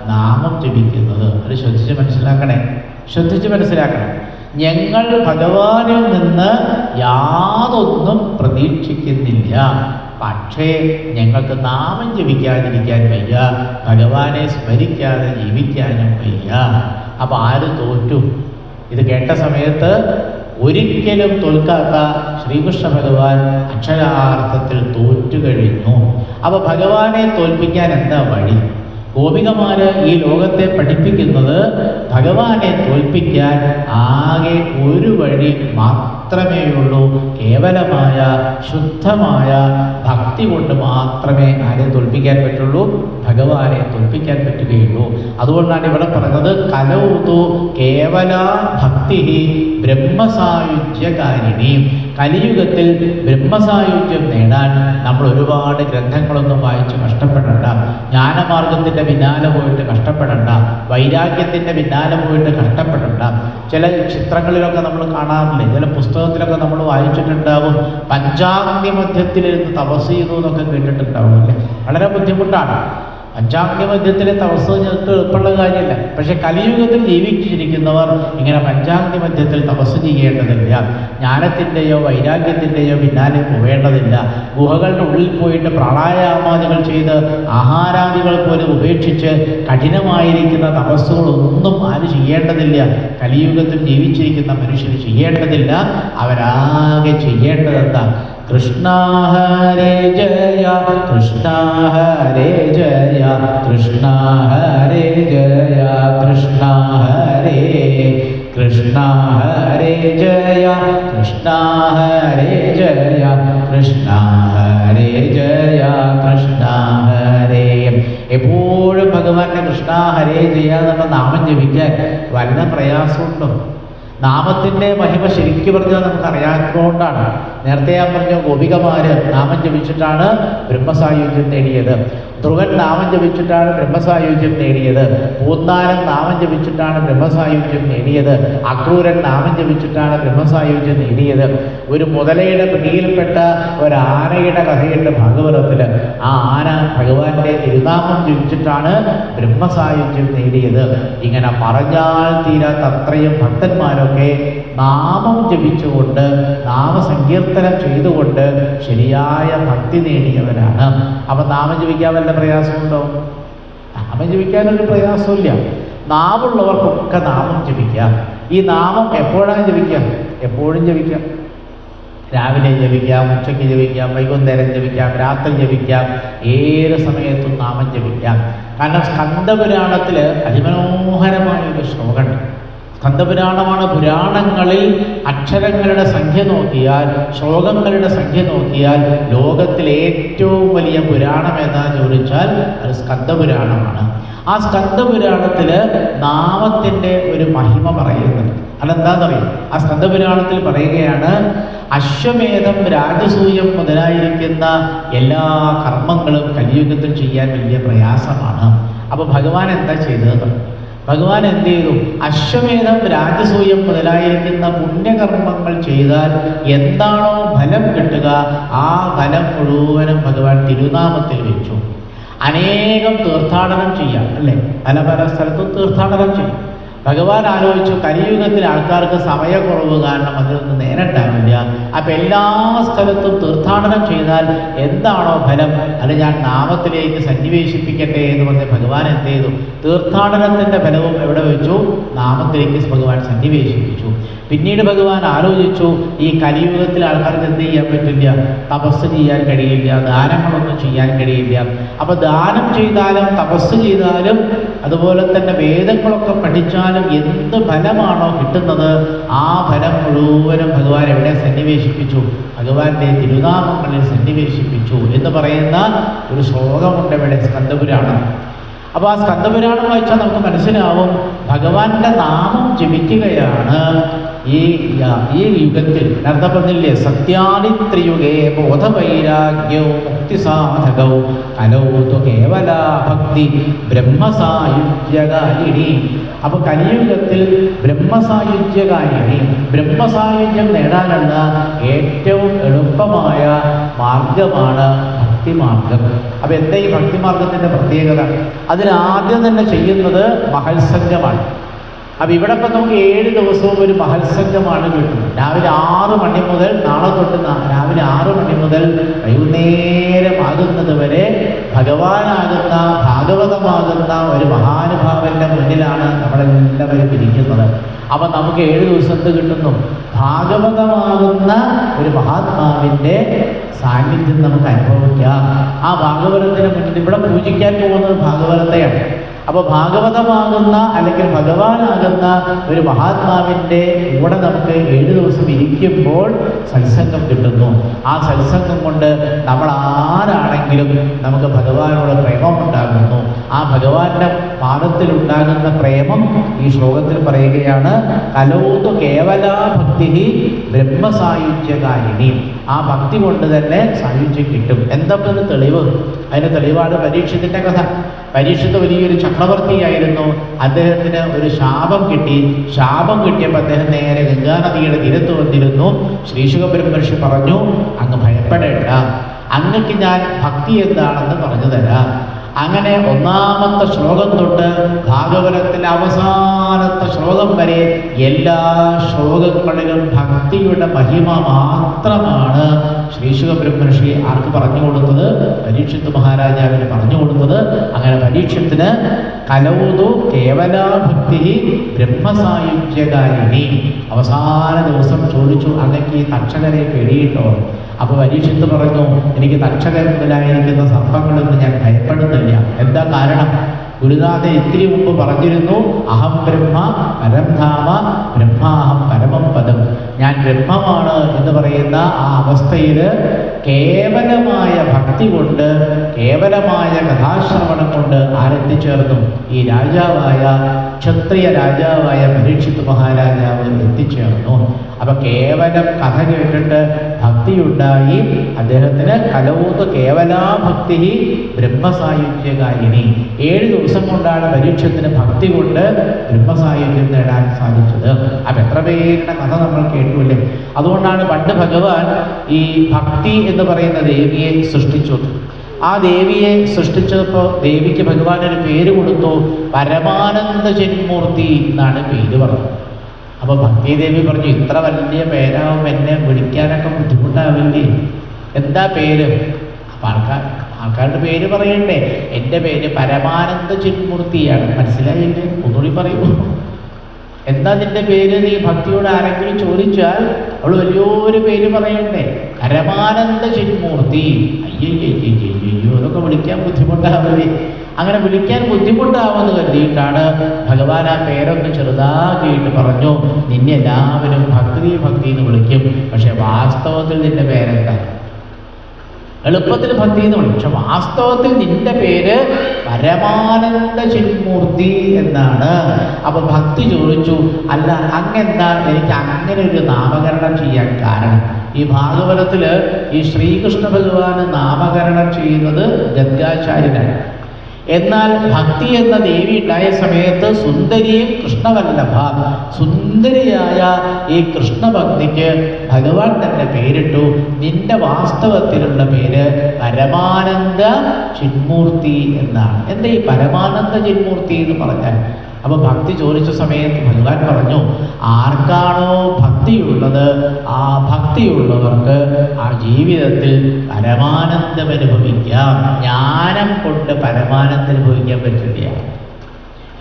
നാമം ജപിക്കുന്നത്. അത് ശ്രദ്ധിച്ച് മനസ്സിലാക്കണേ. ശ്രദ്ധിച്ച് മനസ്സിലാക്കണം. ഞങ്ങൾ ഭഗവാനിൽ നിന്ന് യാതൊന്നും പ്രതീക്ഷിക്കുന്നില്ല. പക്ഷേ ഞങ്ങൾക്ക് നാമം ജപിക്കാതിരിക്കാൻ വയ്യ. ഭഗവാനെ സ്മരിക്കാതെ ജീവിക്കാനും വയ്യ. അപ്പൊ ആര് തോറ്റു? ഇത് കേട്ട സമയത്ത് ഒരിക്കലും തോൽക്കാത്ത ശ്രീകൃഷ്ണ ഭഗവാൻ അക്ഷരാർത്ഥത്തിൽ തോറ്റു കഴിഞ്ഞു. അപ്പൊ ഭഗവാനെ തോൽപ്പിക്കാൻ എന്താ വഴി? ഗോപികമാര് ഈ ലോകത്തെ പഠിപ്പിക്കുന്നത് ഭഗവാനെ തോൽപ്പിക്കാൻ ആകെ ഒരു വഴി മാത്രമേ ഉള്ളൂ കേവലമായ ശുദ്ധമായ ഭക്തി കൊണ്ട് മാത്രമേ ആരെ തോൽപ്പിക്കാൻ പറ്റുള്ളൂ ഭഗവാനെ തോൽപ്പിക്കാൻ പറ്റുകയുള്ളൂ. അതുകൊണ്ടാണ് ഇവിടെ പറഞ്ഞത് കലൗതു കേവല ഭക്തി ബ്രഹ്മസായുജ്യകാരിണി. കലിയുഗത്തിൽ ബ്രഹ്മസായുജ്യം നേടാൻ നമ്മൾ ഒരുപാട് ഗ്രന്ഥങ്ങളൊന്നും വായിച്ച് കഷ്ടപ്പെടണ്ട. ജ്ഞാനമാർഗത്തിന്റെ പിന്നാലെ പോയിട്ട് കഷ്ടപ്പെടണ്ട. വൈരാഗ്യത്തിന്റെ പിന്നാലെ പോയിട്ട് കഷ്ടപ്പെടണ്ട. ചില ചിത്രങ്ങളിലൊക്കെ നമ്മൾ കാണാറില്ലേ? ചില പുസ്തകത്തിലൊക്കെ നമ്മൾ വായിച്ചിട്ടുണ്ടാവും. പഞ്ചാഗ്നി മധ്യത്തിലിരുന്ന് തപസ് ചെയ്തു എന്നൊക്കെ കേട്ടിട്ടുണ്ടാവും അല്ലേ? വളരെ ബുദ്ധിമുട്ടാണ്. പഞ്ചാഗ്നി മധ്യത്തിലെ തപസ് ഞങ്ങൾക്ക് എളുപ്പമുള്ള കാര്യമല്ല. പക്ഷെ കലിയുഗത്തിൽ ജീവിച്ചിരിക്കുന്നവർ ഇങ്ങനെ പഞ്ചാഗ്നി മധ്യത്തിൽ തപസ് ചെയ്യേണ്ടതില്ല. ജ്ഞാനത്തിന്റെയോ വൈരാഗ്യത്തിന്റെയോ പിന്നാലെ പോവേണ്ടതില്ല. ഗുഹകളുടെ ഉള്ളിൽ പോയിട്ട് പ്രാണായാമാദികൾ ചെയ്ത് ആഹാരാദികൾ പോലും ഉപേക്ഷിച്ച് കഠിനമായിരിക്കുന്ന തപസ്സുകളൊന്നും ആര് ചെയ്യേണ്ടതില്ല. കലിയുഗത്തിൽ ജീവിച്ചിരിക്കുന്ന മനുഷ്യർ ചെയ്യേണ്ടതില്ല. അവരാകെ ചെയ്യേണ്ടതെന്താ? കൃഷ്ണ ഹരേ ജയ കൃഷ്ണ ഹരേ ജയ കൃഷ്ണ ഹരേ ജയ കൃഷ്ണ ഹരേ കൃഷ്ണ ഹരേ ജയ കൃഷ്ണ ഹരേ ജയ കൃഷ്ണ ഹരേ ജയ കൃഷ്ണ ഹരേ. എപ്പോഴും ഭഗവാന്റെ കൃഷ്ണ ഹരേ ജയ എന്നുള്ള നാമം ജപിക്കാൻ വല്ല പ്രയാസമുണ്ടോ? നാമത്തിന്റെ മഹിമ ശരിക്കും പറഞ്ഞാൽ നമുക്ക് അറിയാത്തതുകൊണ്ടാണ് നേരത്തെ ഞാൻ പറഞ്ഞു ഗോപികമാര് നാമം ജപിച്ചിട്ടാണ് ബ്രഹ്മസായുജ്യം നേടിയത്. ധ്രുവൻ നാമം ജപിച്ചിട്ടാണ് ബ്രഹ്മസായുജ്യം നേടിയത്. പൂന്താനം നാമം ജപിച്ചിട്ടാണ് ബ്രഹ്മസായുജ്യം നേടിയത്. അക്രൂരൻ നാമം ജപിച്ചിട്ടാണ് ബ്രഹ്മസായുജ്യം നേടിയത്. ഒരു മുതലയുടെ പിടിയിൽപ്പെട്ട ഒരു ആനയുടെ കഥയുണ്ട് ഭാഗവതത്തിൽ ആ ആന ഭഗവാന്റെ തിരുനാമം ജപിച്ചിട്ടാണ് ബ്രഹ്മസായുജ്യം നേടിയത്. ഇങ്ങനെ പറഞ്ഞാൽ തീരാത്ത അത്രയും ഭക്തന്മാരൊക്കെ നാമം ജപിച്ചുകൊണ്ട് നാമസങ്കീർത്തനം ചെയ്തുകൊണ്ട് ശരിയായ ഭക്തി നേടിയവരാണ് അപ്പൊ നാമം ജപിക്കാൻ വല്ല പ്രയാസമുണ്ടോ? നാമം ജപിക്കാനൊരു പ്രയാസമില്ല നാമുള്ളവർക്കൊക്കെ നാമം ജപിക്കാം ഈ നാമം എപ്പോഴാണ് ജപിക്കുക? എപ്പോഴും ജപിക്കാം രാവിലെ ജപിക്കാം ഉച്ചയ്ക്ക് ജപിക്കാം വൈകുന്നേരം ജപിക്കാം രാത്രി ജപിക്കാം ഏത് സമയത്തും നാമം ജപിക്കാം. കാരണം സ്കന്ദപുരാണത്തിൽ അതിമനോഹരമായ ഒരു ശ്ലോകമുണ്ട്. സ്കന്ദപുരാണമാണ് പുരാണങ്ങളിൽ അക്ഷരങ്ങളുടെ സംഖ്യ നോക്കിയാൽ ശ്ലോകങ്ങളുടെ സംഖ്യ നോക്കിയാൽ ലോകത്തിലെ ഏറ്റവും വലിയ പുരാണം ഏതാ ചോദിച്ചാൽ അത് സ്കന്ധപുരാണമാണ് ആ സ്കന്ധപുരാണത്തിൽ നാമത്തിന്റെ ഒരു മഹിമ പറയുന്നുണ്ട്. അതെന്താണെന്നറിയാം ആ സ്കന്ധപുരാണത്തിൽ പറയുകയാണ് അശ്വമേധം രാജസൂയം മുതലായിരിക്കുന്ന എല്ലാ കർമ്മങ്ങളും കലിയുഗത്തിൽ ചെയ്യാൻ വലിയ പ്രയാസമാണ്. അപ്പോൾ ഭഗവാൻ എന്താ ചെയ്തത്? ഭഗവാൻ എന്ത് ചെയ്തു? അശ്വമേധം രാജസൂയം മുതലായിരിക്കുന്ന പുണ്യകർമ്മങ്ങൾ ചെയ്താൽ എന്താണോ ഫലം കിട്ടുക ആ ഫലം മുഴുവനും ഭഗവാൻ തിരുനാമത്തിൽ വെച്ചു. അനേകം തീർത്ഥാടനം ചെയ്യാം അല്ലേ? പല പല സ്ഥലത്തും തീർത്ഥാടനം ചെയ്യും. ഭഗവാൻ ആലോചിച്ചു കലിയുഗത്തിൽ ആൾക്കാർക്ക് സമയക്കുറവ് കാരണം അതിനൊന്നും നിന്ന് നേരിട്ടാവില്ല അപ്പം എല്ലാ സ്ഥലത്തും തീർത്ഥാടനം ചെയ്താൽ എന്താണോ ഫലം? അത് ഞാൻ നാമത്തിലേക്ക് സന്നിവേശിപ്പിക്കട്ടെ എന്ന് പറഞ്ഞ് ഭഗവാൻ എന്ത് ചെയ്തു? തീർത്ഥാടനത്തിന്റെ ഫലവും എവിടെ വെച്ചു? നാമത്തിലേക്ക് ഭഗവാൻ സന്നിവേശിപ്പിച്ചു. പിന്നീട് ഭഗവാൻ ആലോചിച്ചു ഈ കലിയുഗത്തിൽ ആൾക്കാർക്ക് എന്ത് ചെയ്യാൻ പറ്റില്ല? തപസ് ചെയ്യാൻ കഴിയില്ല ദാനങ്ങളൊന്നും ചെയ്യാൻ കഴിയില്ല. അപ്പൊ ദാനം ചെയ്താലും തപസ് ചെയ്താലും അതുപോലെ തന്നെ വേദങ്ങളൊക്കെ പഠിച്ചാലും എന്ത് ഫലമാണോ കിട്ടുന്നത് ആ ഫലം മുഴുവനും ഭഗവാൻ എവിടെ സന്നിവേശിപ്പിച്ചു? ഭഗവാന്റെ തിരുനാമങ്ങളിൽ സന്നിവേശിപ്പിച്ചു എന്ന് പറയുന്ന ഒരു ശ്ലോകമുണ്ട് ഇവിടെ സ്കന്ദപുരാണം. അപ്പോൾ ആ സ്കന്ദപുരാണം വായിച്ചാൽ നമുക്ക് മനസ്സിലാവും ഭഗവാന്റെ നാമം ജപിക്കുകയാണ് ഈ ഈ യുഗത്തിൽ നേരത്തെ പറഞ്ഞില്ലേ സത്യാദിത്രിയുഗേ ബോധവൈരാഗ്യവും മുക്തിസാധകവും കലൗതു കേവല ഭക്തി ബ്രഹ്മസായുജ്യകാരിണി. അപ്പോൾ കലിയുഗത്തിൽ ബ്രഹ്മസായുജ്യകാരിണി. ബ്രഹ്മസായുജ്യം നേടാനുള്ള ഏറ്റവും എളുപ്പമായ മാർഗമാണ് ഭക്തിമാർഗം. അപ്പോൾ എന്താ ഈ ഭക്തിമാർഗത്തിന്റെ പ്രത്യേകത? അതിലാദ്യം തന്നെ ചെയ്യുന്നത് മഹത്സംഗമാണ്. അപ്പം ഇവിടെ ഇപ്പം നമുക്ക് ഏഴ് ദിവസവും ഒരു മഹത്സംഗമാണ് കിട്ടുന്നത്. രാവിലെ ആറ് മണി മുതൽ നാളെ തൊട്ട് രാവിലെ ആറ് മണി മുതൽ വൈകുന്നേരം ആകുന്നത് വരെ ഭഗവാനാകുന്ന ഭാഗവതമാകുന്ന ഒരു മഹാനുഭാവന്റെ മുന്നിലാണ് നമ്മളെല്ലാവരും ഇരിക്കുന്നത്. അപ്പം നമുക്ക് ഏഴ് ദിവസം എന്ത് കിട്ടുന്നു? ഭാഗവതമാകുന്ന ഒരു മഹാത്മാവിന്റെ സാന്നിധ്യം നമുക്ക് അനുഭവിക്കാം. ആ ഭാഗവതത്തിന് മുന്നിൽ ഇവിടെ പൂജിക്കാൻ പോകുന്നത് ഭാഗവതത്തെയാണ്. അപ്പോൾ ഭാഗവതമാകുന്ന അല്ലെങ്കിൽ ഭഗവാനാകുന്ന ഒരു മഹാത്മാവിന്റെ കൂടെ നമുക്ക് ഏഴ് ദിവസം ഇരിക്കുമ്പോൾ സത്സംഗം കിട്ടുന്നു. ആ സത്സംഗം കൊണ്ട് നമ്മൾ ആരാണെങ്കിലും നമുക്ക് ഭഗവാനോട് പ്രേമം ഉണ്ടാകുന്നു ആ ഭഗവാന്റെ പാദത്തിലുണ്ടാകുന്ന പ്രേമം ഈ ശ്ലോകത്തിൽ പറയുകയാണ് കലോതു കേവല ഭക്തി ബ്രഹ്മസായുജ്യകാരിണി. ആ ഭക്തി കൊണ്ട് തന്നെ സായുജ്യം കിട്ടും. എന്തൊക്കെ ഒരു തെളിവ്? അതിന് തെളിവാണ് പരീക്ഷത്തിന്റെ കഥ. പരീക്ഷത്ത് വലിയൊരു ചക്രവർത്തിയായിരുന്നു. അദ്ദേഹത്തിന് ഒരു ശാപം കിട്ടി. ശാപം കിട്ടിയപ്പോൾ അദ്ദേഹം നേരെ ഗംഗാനദിയുടെ തീരത്ത് വന്നിരുന്നു. ശ്രീശുഖ ബ്രഹ്മർഷി പറഞ്ഞു അങ്ങ് ഭയപ്പെടേണ്ട. അങ്ങക്ക് ഞാൻ ഭക്തി എന്താണെന്ന് പറഞ്ഞു തരാം. അങ്ങനെ ഒന്നാമത്തെ ശ്ലോകം തൊട്ട് ഭാഗവതത്തിലെ അവസാനത്തെ ശ്ലോകം വരെ എല്ലാ ശ്ലോകങ്ങളിലും ഭക്തിയുടെ മഹിമ മാത്രമാണ്. ശ്രീശുഖ ബ്രഹ്മർഷി ആർക്ക് പറഞ്ഞു കൊടുത്തത് പരീക്ഷത്ത് മഹാരാജാവിന് പറഞ്ഞു കൊടുത്തത് അങ്ങനെ പരീക്ഷത്തിന് കലൗതു കേവലാഭക്തി ബ്രഹ്മസായുജ്യകാരിണി. അവസാന ദിവസം ചോദിച്ചു അങ്ങക്ക് ഈ തക്ഷകരെ പേടിയിട്ടോ അപ്പോൾ പരീക്ഷത്ത് പറഞ്ഞു എനിക്ക് തക്ഷകർ മുതലായിരിക്കുന്ന സർപ്പങ്ങളൊന്നും ഞാൻ ഭയപ്പെടുന്നില്ല. എന്താ കാരണം? ഗുരുനാഥൻ ഇത്തിരി മുമ്പ് പറഞ്ഞിരുന്നു അഹം ബ്രഹ്മ പരംധാമ ബ്രഹ്മാഹം പരമം പദം ഞാൻ ബ്രഹ്മമാണ് എന്ന് പറയുന്ന ആ അവസ്ഥയിൽ കേവലമായ ഭക്തി കൊണ്ട് കേവലമായ കഥാശ്രവണം കൊണ്ട് ആരെത്തിച്ചേർന്നു. ഈ രാജാവായ ക്ഷത്രിയ രാജാവായ പരീക്ഷിത് മഹാരാജാവ് എത്തിച്ചേർന്നു. അപ്പൊ കേവലം കഥ കേട്ടിട്ട് ഭക്തിയുണ്ടായി അദ്ദേഹത്തിന് കലവൂത്ത് കേവലാ ഭക്തി ബ്രഹ്മസായുജ്യകാരിണി ഏഴ് ദിവസം കൊണ്ടാണ് പരീക്ഷത്തിന് ഭക്തി കൊണ്ട് ബ്രഹ്മസായുജ്യം നേടാൻ സാധിച്ചത്. അപ്പൊ എത്ര പേരുടെ കഥ നമ്മൾ കേട്ടുവല്ലേ അതുകൊണ്ടാണ് പണ്ട് ഭഗവാൻ ഈ ഭക്തി എന്ന് പറയുന്ന ദേവിയെ സൃഷ്ടിച്ചു ആ ദേവിയെ സൃഷ്ടിച്ചപ്പോൾ ദേവിക്ക് ഭഗവാൻ ഒരു പേര് കൊടുത്തു പരമാനന്ദ ജന്മൂർത്തി എന്നാണ് പേര് പറഞ്ഞത്. അപ്പോൾ ഭക്തിദേവി പറഞ്ഞു ഇത്ര വലിയ പേരാവും എന്നെ വിളിക്കാനൊക്കെ ബുദ്ധിമുട്ടാവില്ലേ? എന്താ പേര്? അപ്പം ആൾക്കാർ ആൾക്കാരുടെ പേര് പറയണ്ടേ. എന്റെ പേര് പരമാനന്ദ ചിന്മൂർത്തിയാണ്. മനസ്സിലായില്ലേ? ഒന്നുകൂടി പറയൂ. എന്താ നിന്റെ പേര്? നീ ഭക്തിയോട് ആരെങ്കിലും ചോദിച്ചാൽ അവൾ വലിയൊരു പേര് പറയണ്ടേ. പരമാനന്ദ ചിന്മൂർത്തി. അയ്യോ അതൊക്കെ വിളിക്കാൻ ബുദ്ധിമുട്ടാവില്ലേ? അങ്ങനെ വിളിക്കാൻ ബുദ്ധിമുട്ടാവുമെന്ന് കരുതിയിട്ടാണ് ഭഗവാൻ ആ പേരൊക്കെ ചെറുതാക്കിയിട്ട് പറഞ്ഞു നിന്നെ എല്ലാവരും ഭക്തി ഭക്തി എന്ന് വിളിക്കും. പക്ഷെ വാസ്തവത്തിൽ നിന്റെ പേരെന്താ? എളുപ്പത്തിൽ ഭക്തി എന്ന് വിളിക്കും. പക്ഷെ വാസ്തവത്തിൽ നിന്റെ പേര് പരമാനന്ദ ചിന്മൂർത്തി എന്നാണ്. അപ്പൊ ഭക്തി ചോദിച്ചു അല്ല അങ്ങെന്താ? എനിക്ക് അങ്ങനെ ഒരു നാമകരണം ചെയ്യാൻ കാരണം. ഈ ഭാഗവതത്തിൽ ഈ ശ്രീകൃഷ്ണ ഭഗവാന് നാമകരണം ചെയ്യുന്നത് ഗംഗാചാര്യനാണ്. എന്നാൽ ഭക്തി എന്ന ദേവി ഉണ്ടായ സമയത്ത് സുന്ദരിയും കൃഷ്ണവല്ലഭ. സുന്ദരിയായ ഈ കൃഷ്ണഭക്തിക്ക് ഭഗവാൻ തന്നെ പേരിട്ടു. നിന്റെ വാസ്തവത്തിലുള്ള പേര് പരമാനന്ദ ചിന്മൂർത്തി എന്നാണ്. എന്താ ഈ പരമാനന്ദ ചിന്മൂർത്തി എന്ന് പറഞ്ഞാൽ? അപ്പൊ ഭക്തി ചോദിച്ച സമയത്ത് ഭഗവാൻ പറഞ്ഞു ആർക്കാണോ ഭക്തിയുള്ളത്? ആ ഭക്തിയുള്ളവർക്ക് ആ ജീവിതത്തിൽ പരമാനന്ദം അനുഭവിക്കാം. ജ്ഞാനം കൊണ്ട് പരമാനന്ദം അനുഭവിക്കാൻ പറ്റില്ല.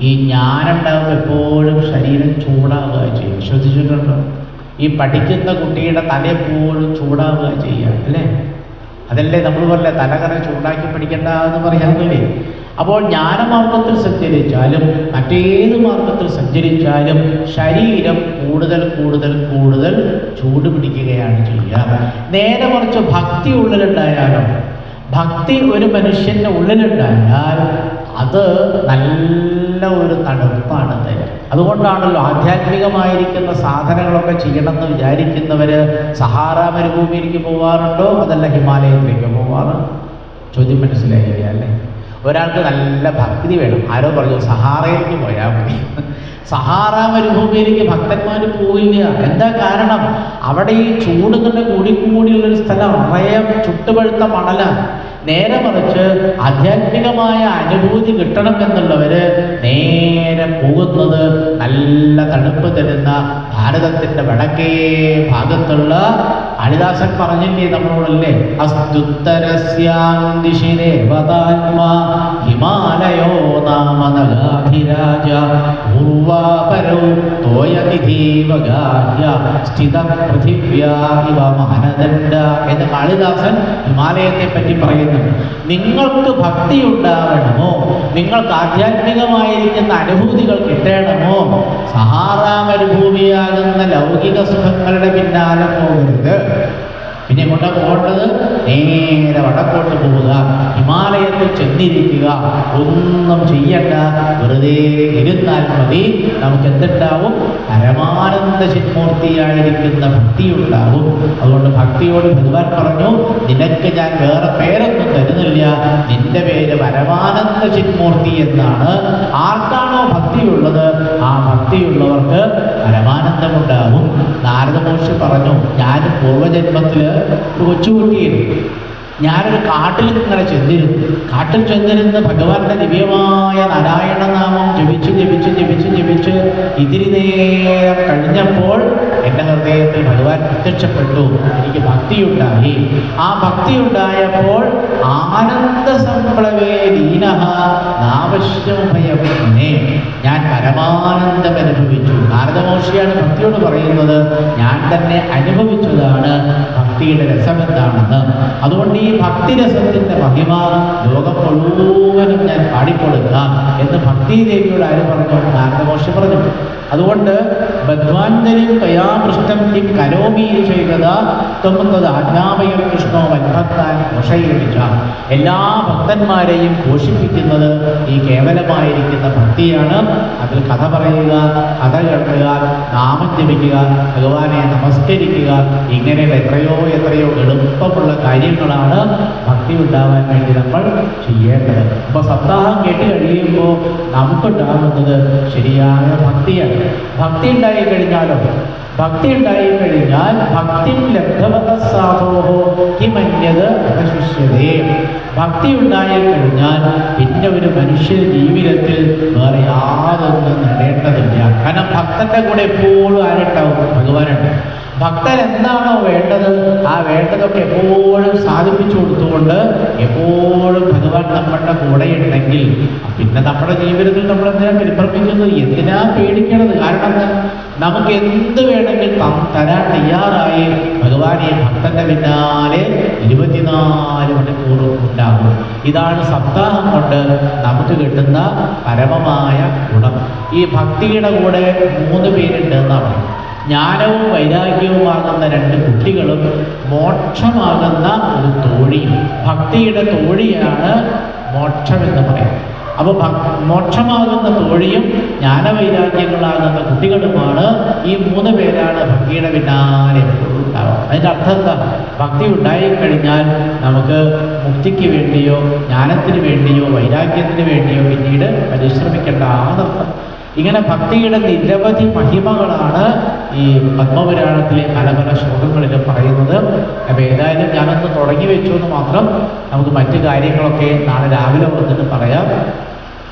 ഈ ജ്ഞാനം ഉണ്ടാകുമ്പോൾ എപ്പോഴും ശരീരം ചൂടാവുക ചെയ്യും. ശ്രദ്ധിച്ചിട്ടുണ്ടോ? ഈ പഠിക്കുന്ന കുട്ടിയുടെ തല എപ്പോഴും ചൂടാവുക ചെയ്യുക അല്ലേ? അതല്ലേ നമ്മൾ പറഞ്ഞ തലകറ ചൂടാക്കി പിടിക്കേണ്ട എന്ന് പറയാറില്ലേ? അപ്പോൾ ജ്ഞാനമാർഗത്തിൽ സഞ്ചരിച്ചാലും മറ്റേത് മാർഗത്തിൽ സഞ്ചരിച്ചാലും ശരീരം കൂടുതൽ കൂടുതൽ കൂടുതൽ ചൂട് പിടിക്കുകയാണ് ചെയ്യുക. നേരെ മറിച്ച് ഭക്തി ഉള്ളിലുണ്ടായാലോ? ഭക്തി ഒരു മനുഷ്യന്റെ ഉള്ളിലുണ്ടായാൽ അത് നല്ല ഒരു തണുപ്പാണ് തരും അതുകൊണ്ടാണല്ലോ ആധ്യാത്മികമായിരിക്കുന്ന സാധനങ്ങളൊക്കെ ചെയ്യണമെന്ന് വിചാരിക്കുന്നവർ സഹാറ മരുഭൂമിയിലേക്ക് പോവാറുണ്ടോ? അതല്ല ഹിമാലയത്തിലേക്ക് പോവാറ്? ചോദ്യം മനസ്സിലായില്ല? അല്ലേ? ഒരാൾക്ക് നല്ല ഭക്തി വേണം. ആരോ പറഞ്ഞു സഹാറയിലേക്ക് പോയാൽ മതി. സഹാറ മരുഭൂമിയിലേക്ക് ഭക്തന്മാർ പോവില്ല എന്താ കാരണം? അവിടെ ഈ ചൂട് തന്നെ കൂടിക്കൂടിയുള്ളൊരു സ്ഥലം നിറയെ ചുട്ടുപഴുത്ത മണലാണ്. നേരെ മറിച്ച് ആധ്യാത്മികമായ അനുഭൂതി കിട്ടണം എന്നുള്ളവര് നേരെ പോകുന്നത് നല്ല തണുപ്പ് തരുന്ന ഭാരതത്തിന്റെ വടക്കേ ഭാഗത്തുള്ള കാളിദാസൻ പറഞ്ഞില്ലേ നമ്മളോടല്ലേ? അസ്തുത്തരസ്യാം ദിശി ദേവതാത്മാ ഹിമാലയോ നാമനഗാധിരാജ പൂർവാപരോ തോയനിധീവഗാഹ്യ സ്ഥിത പൃഥിവ്യാ ഇവ മാനദണ്ഡ എന്ന് കാളിദാസൻ ഹിമാലയത്തെ പറ്റി പറയുന്നുണ്ട് നിങ്ങൾക്ക് ഭക്തി ഉണ്ടാവണമോ നിങ്ങൾക്ക് ആധ്യാത്മികമായിരിക്കുന്ന അനുഭൂതികൾ കിട്ടണമോ? സഹാറാമരുഭൂമിയാകുന്ന ലൗകിക സുഖങ്ങളുടെ പിന്നാലെ പോകരുത്. പിന്നെ എങ്ങോട്ടാ പോകേണ്ടത് നേരെ വടക്കോട്ട് പോവുക. ഹിമാലയത്തിൽ ചെന്നിരിക്കുക. ഒന്നും ചെയ്യണ്ട. വെറുതെ ഇരുന്നാൽ മതി. നമുക്ക് എന്തുണ്ടാവും? പരമാനന്ദ ചിന്മൂർത്തിയായിരിക്കുന്ന ഭക്തിയുണ്ടാവും അതുകൊണ്ട് ഭക്തിയോട് ഭഗവാൻ പറഞ്ഞു നിനക്ക് ഞാൻ വേറെ പേരൊന്നും തരുന്നില്ല. നിന്റെ പേര് പരമാനന്ദ ചിന്മൂർത്തി എന്നാണ്. ആർക്കാണോ ഭക്തിയുള്ളത്? ആ ഭക്തിയുള്ളവർക്ക് പരമാനന്ദമുണ്ടാവും. നാരദമോഷി പറഞ്ഞു ഞാൻ പൂർവജന്മത്തിൽ ഒരു കൊച്ചുകുട്ടിയായിരുന്നു ഞാനൊരു കാട്ടിൽ ഇങ്ങനെ ചെന്നിരുന്നു. കാട്ടിൽ ചെന്നിരുന്ന് ഭഗവാന്റെ ദിവ്യമായ നാരായണ നാമം ജപിച്ച് ജപിച്ച് ജപിച്ച് ജപിച്ച് ഇതിരി നേരം കഴിഞ്ഞപ്പോൾ എന്റെ ഹൃദയത്തിൽ ഭഗവാൻ പ്രത്യക്ഷപ്പെട്ടു. എനിക്ക് ഭക്തിയുണ്ടായി. ആ ഭക്തി ഉണ്ടായപ്പോൾ ആനന്ദ സംപ്ലവേ ലീനഹ നാവശ്യമുഭയനെ ഞാൻ പരമാനന്ദം അനുഭവിച്ചു. നാരദമോഷിയാണ് ഭക്തിയോട് പറയുന്നത് ഞാൻ തന്നെ അനുഭവിച്ചതാണ് ഭക്തിയുടെ രസമെന്താണെന്ന്. അതുകൊണ്ട് ഈ ഭക്തിരസത്തിന്റെ മഹിമ ലോകം മുഴുവനും ഞാൻ പാടിക്കൊടുക്കാം എന്ന് ഭക്തി ദേവിയോട് ആര് പറഞ്ഞു? നാരദമോഷി പറഞ്ഞു. അതുകൊണ്ട് ബദ്വാന്തരും കയാപൃഷ്ടം കിം കരോമി ചെയ്തത് തൊമ്പത് ആജ്ഞാപയം കൃഷ്ണോ വൻഭക്താൻ ഘോഷയിപ്പിച്ച എല്ലാ ഭക്തന്മാരെയും ഘോഷിപ്പിക്കുന്നത് ഈ കേവലമായിരിക്കുന്ന ഭക്തിയാണ്. അതിൽ കഥ പറയുക കഥ കേൾക്കുക നാമം ജപിക്കുക ഭഗവാനെ നമസ്കരിക്കുക ഇങ്ങനെയുള്ള എത്രയോ എത്രയോ എളുപ്പമുള്ള കാര്യങ്ങളാണ് Herrn, ഭക്തി ഉണ്ടാവാൻ വേണ്ടി നമ്മൾ ചെയ്യേണ്ടത്. അപ്പൊ സപ്താഹം കേട്ട് കഴിയുമ്പോൾ നമുക്കുണ്ടാകുന്നത് ശരിയായ ഭക്തിയാണ്. ഭക്തി ഉണ്ടായി കഴിഞ്ഞാലോ? ഭക്തി ഉണ്ടായി കഴിഞ്ഞാൽ ഭക്തി ലബ്ധവത ഭക്തി ഉണ്ടായി കഴിഞ്ഞാൽ പിന്നെ ഒരു മനുഷ്യ ജീവിതത്തിൽ വേറെ യാതൊന്നും നേടേണ്ടതില്ല. കാരണം ഭക്തന്റെ കൂടെ എപ്പോഴും ആരുണ്ടാവും? ഭഗവാനുണ്ട്. ഭക്തൻ എന്താണോ വേണ്ടത് ആ വേണ്ടതൊക്കെ എപ്പോഴും സാധിപ്പിച്ചു കൊടുത്തുകൊണ്ട് എപ്പോഴും ഭഗവാൻ നമ്മളുടെ കൂടെ ഉണ്ടെങ്കിൽ പിന്നെ നമ്മുടെ ജീവിതത്തിൽ നമ്മൾ എന്തിനാ പരിഭ്രമിക്കുന്നത്? എന്തിനാ പേടിക്കണത്? കാരണം നമുക്ക് എന്ത് വേണമെങ്കിൽ തരാൻ തയ്യാറായി ഭഗവാൻ ഈ ഭക്തന്റെ പിന്നാലെ ഇരുപത്തിനാല് മണിക്കൂറും ഉണ്ടാകും. ഇതാണ് സപ്താഹം കൊണ്ട് നമുക്ക് കിട്ടുന്ന പരമമായ ഗുണം. ഈ ഭക്തിയുടെ കൂടെ മൂന്ന് പേരുണ്ട് എന്നാണ് ജ്ഞാനവും വൈരാഗ്യവുമാകുന്ന രണ്ട് കുട്ടികളും മോക്ഷമാകുന്ന ഒരു തോഴിയും ഭക്തിയുടെ തോഴിയാണ് മോക്ഷം എന്ന് പറയുന്നത് അപ്പോൾ മോക്ഷമാകുന്ന തോഴിയും ജ്ഞാനവൈരാഗ്യങ്ങളാകുന്ന കുട്ടികളുമാണ് ഈ മൂന്ന് പേരാണ് ഭക്തിയുടെ പിന്നാലെ ഉണ്ടാവുക. അതിന്റെ അർത്ഥം എന്താ? ഭക്തി ഉണ്ടായിക്കഴിഞ്ഞാൽ നമുക്ക് മുക്തിക്ക് വേണ്ടിയോ ജ്ഞാനത്തിന് വേണ്ടിയോ വൈരാഗ്യത്തിന് വേണ്ടിയോ പിന്നീട് പരിശ്രമിക്കേണ്ട ആനർത്ഥം ഇങ്ങനെ ഭക്തിയുടെ നിരവധി മഹിമകളാണ് ഈ പത്മപുരാണത്തിലെ പല പല ശ്ലോകങ്ങളിൽ പറയുന്നത്. അപ്പം ഏതായാലും ഞാനൊന്ന് തുടങ്ങി വെച്ചു എന്ന് മാത്രം നമുക്ക് മറ്റു കാര്യങ്ങളൊക്കെ നാളെ രാവിലെ വന്നിട്ട് പറയാം.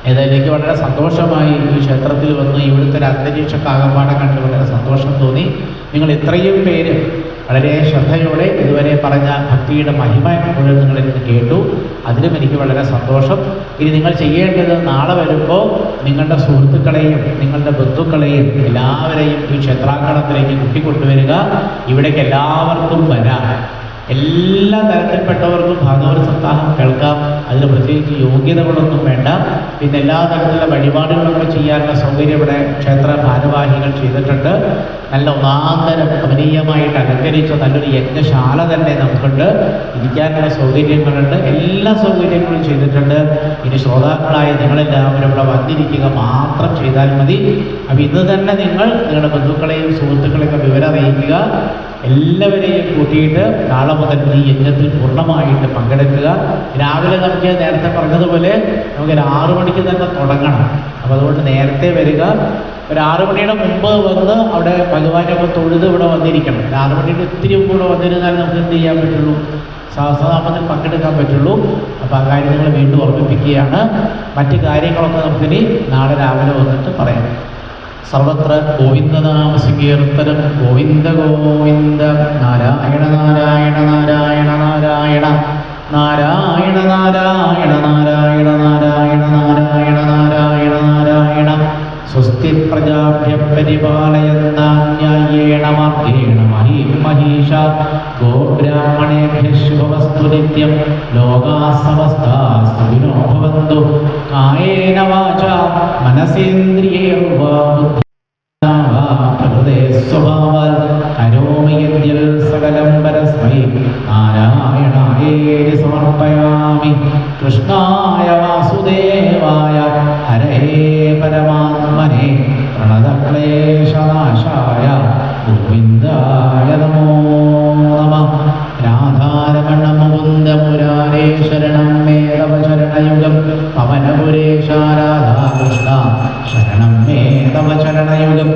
ഏതായാലും എനിക്ക് വളരെ സന്തോഷമായി ഈ ക്ഷേത്രത്തിൽ വന്ന് ഇവിടുത്തെ ഒരു അന്തരീക്ഷ കാകപ്പാടം കണ്ട് വളരെ സന്തോഷം തോന്നി. നിങ്ങൾ ഇത്രയും പേര് വളരെ ശ്രദ്ധയോടെ ഇതുവരെ പറഞ്ഞ ഭക്തിയുടെ മഹിമ മുഴുവൻ നിങ്ങളിൽ നിന്ന് കേട്ടു. അതിലും എനിക്ക് വളരെ സന്തോഷം. ഇനി നിങ്ങൾ ചെയ്യേണ്ടത് നാളെ വരുമ്പോൾ നിങ്ങളുടെ സുഹൃത്തുക്കളെയും നിങ്ങളുടെ ബന്ധുക്കളെയും എല്ലാവരെയും ഈ ക്ഷേത്രാങ്കണത്തിലേക്ക് കൂട്ടിക്കൊണ്ടുവരിക. ഇവിടേക്ക് എല്ലാവർക്കും വരാം. എല്ലാ തരത്തിൽപ്പെട്ടവർക്കും ഭാഗവത സപ്താഹം കേൾക്കാം. അതിന് പ്രത്യേകിച്ച് യോഗ്യതകളൊന്നും വേണ്ട. പിന്നെ എല്ലാ തരത്തിലുള്ള വഴിപാടുകളൊക്കെ ചെയ്യാനുള്ള സൗകര്യം ഇവിടെ ക്ഷേത്ര ഭാരവാഹികൾ ചെയ്തിട്ടുണ്ട്. നല്ല ഒന്നാന്തരം അമനീയമായിട്ട് അലങ്കരിച്ച നല്ലൊരു യജ്ഞശാല തന്നെ നമുക്കുണ്ട്. ഇരിക്കാനുള്ള സൗകര്യങ്ങളുണ്ട്. എല്ലാ സൗകര്യങ്ങളും ചെയ്തിട്ടുണ്ട്. ഇനി ശ്രോതാക്കളായ നിങ്ങളെല്ലാവരും ഇവിടെ വന്നിരിക്കുക മാത്രം ചെയ്താൽ മതി. അപ്പം ഇന്ന് തന്നെ നിങ്ങൾ നിങ്ങളുടെ ബന്ധുക്കളെയും സുഹൃത്തുക്കളെയൊക്കെ വിവരം അറിയിക്കുക. എല്ലാവരെയും കൂട്ടിയിട്ട് നാളെ മുതൽ ഈ യജ്ഞത്തിൽ പൂർണമായിട്ട് പങ്കെടുക്കുക. രാവിലെ നമുക്ക് നേരത്തെ പറഞ്ഞതുപോലെ നമുക്ക് ഒരു ആറു മണിക്ക് തന്നെ തുടങ്ങണം. അപ്പോൾ അതുകൊണ്ട് നേരത്തെ വരിക. ഒരു ആറു മണിയുടെ മുമ്പ് വന്ന് അവിടെ ഭഗവാനൊക്കെ തൊഴുത് ഇവിടെ വന്നിരിക്കണം. ഒരു ആറു മണിയുടെ ഇത്തിരി മുമ്പ് ഇവിടെ വന്നിരുന്നാൽ നമുക്ക് എന്ത് ചെയ്യാൻ പറ്റുള്ളൂ? സഹസ്രനാമത്തിൽ പങ്കെടുക്കാൻ പറ്റുള്ളൂ. അപ്പോൾ ആ കാര്യങ്ങൾ വീണ്ടും ഓർമ്മിപ്പിക്കുകയാണ്. മറ്റ് കാര്യങ്ങളൊക്കെ നമുക്കിനി നാളെ രാവിലെ വന്നിട്ട് പറയാം. സർവത്ര ഗോവിന്ദനാമ സങ്കീർത്തനം ഗോവിന്ദ ഗോവിന്ദ നാരായണ നാരായണ നാരായണ നാരായണ നാരായണ നാരായണ നാരായണ നാരായണ സ്വസ്തി പ്രജാഭ്യ പരിപാലയന്താന്യായേണ മാർഗേണ മഹീ മഹീഷ ഗോബ്രാഹ്മണേഭ്യ ശുഭവസ്തു നിത്യം ലോകാ സമസ്താ സുഖിനോ ഭവന്തു കായേന വാച മനസേന്ദ്രിയേർവാ ബുദ്ധി പ്രകൃതേ സ്വഭാവാൽ കരോമയദ്യൽ സകലം പരസ്മൈ നാരായണായേരി സമർപ്പയാമി. കൃഷ്ണായ വാസുദേവായ ഹരേ മഹേ പ്രണതക്ലേശനാശായ ഗോവിന്ദായ നമോ നമ. രാധാരമണ മുകുന്ദ മുരാരേ ശരണം മേതവചരണയുഗം പവനപുരേശാരാധാകൃഷ്ണ ശരണം മേതവചരണയുഗം